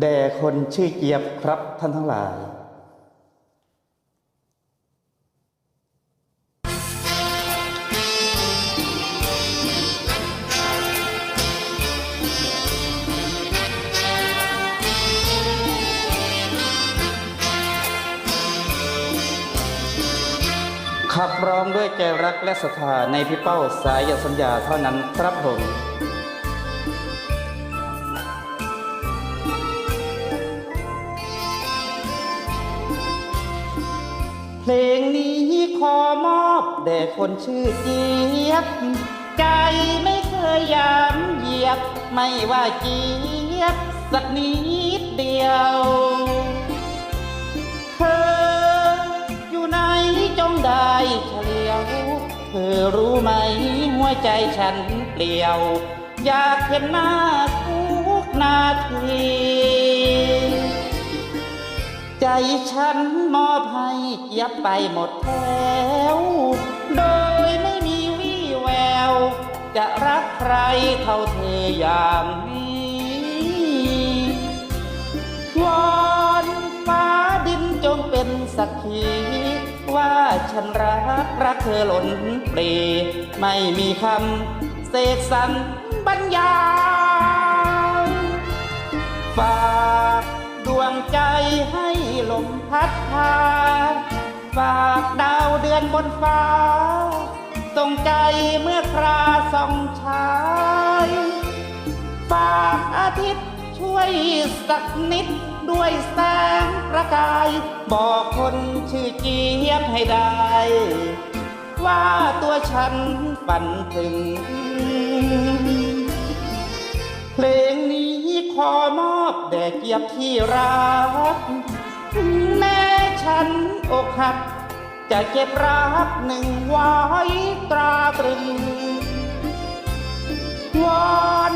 แด่คนชื่อเกียบครับท่านทั้งหลายขับร้องด้วยใจรักและศรัทธาในพี่เป้าสายสัญญาเท่านั้นครับผม ลงนี้ขอมอบแด่คนชื่อเจี๊ยบ ใจไม่เคยยามเหยียบ ไม่ว่าเจี๊ยบ สักนิดเดียว เธออยู่ไหนจงได้เฉลียว เธอรู้ไหมหัวใจฉันเปลี่ยว อยากเห็นหน้าทุกนาที ฉันมอบให้เกียบไปหมดแล้วโดยไม่มีวี่แวว จะรักใครเท่าเธออย่างนี้วอนฟ้าดินจงเป็นสักขีว่าฉันรักรักเธอหล้นปรีไม่มีคำเสกสรรบรรยาย ลมพัดพา ฝากดาวเดือนบนฟ้า ส่งใจเมื่อคราส่องชาย ฝากอาทิตย์ช่วยสักนิดด้วยแสงประกาย บอกคนชื่อเจี๊ยบให้ได้ ว่าตัวฉันฝันถึง เพลงนี้ขอมอบแด่เกียบที่รัก แม้ฉันอกหัก จะเก็บรักหนึ่งไว้ตราตรึง วอน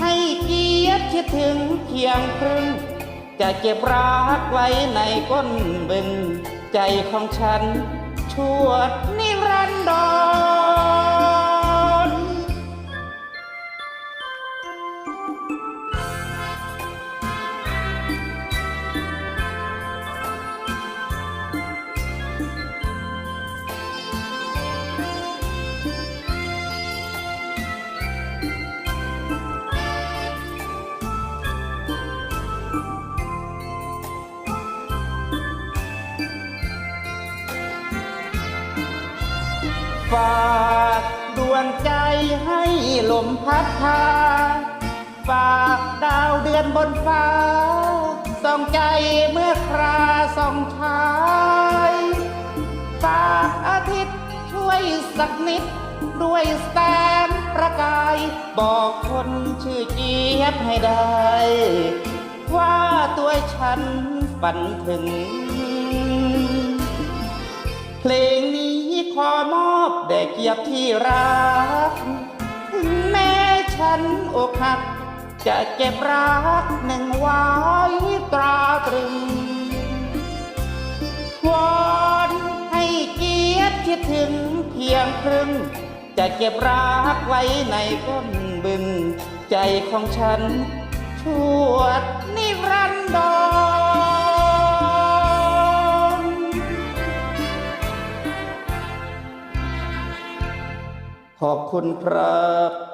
ให้เกียรติคิดถึงเพียงครึ่ง จะเก็บรักไว้ในก้นบึง ใจของฉัน ชวดนิรันดร ฝากดวงใจให้ลมพัดพา ฝากดาวเดือนบนฟ้า ส่องใจเมื่อคราส่องชายฝากอาทิตย์ช่วยสักนิด ด้วยแสงประกาย บอกคนชื่อเจี๊ยบให้ได้ ว่าตัวฉันฝันถึง เกียรติที่รัก แม้ฉันอกหัก จะเก็บรักหนึ่งไว้ตราตรึงวอนให้เกียรติคิดถึงเพียงครึ่ง จะเก็บรักไว้ในก้นบึง ใจของฉัน ชวดนิรันดร ขอบคุณครับ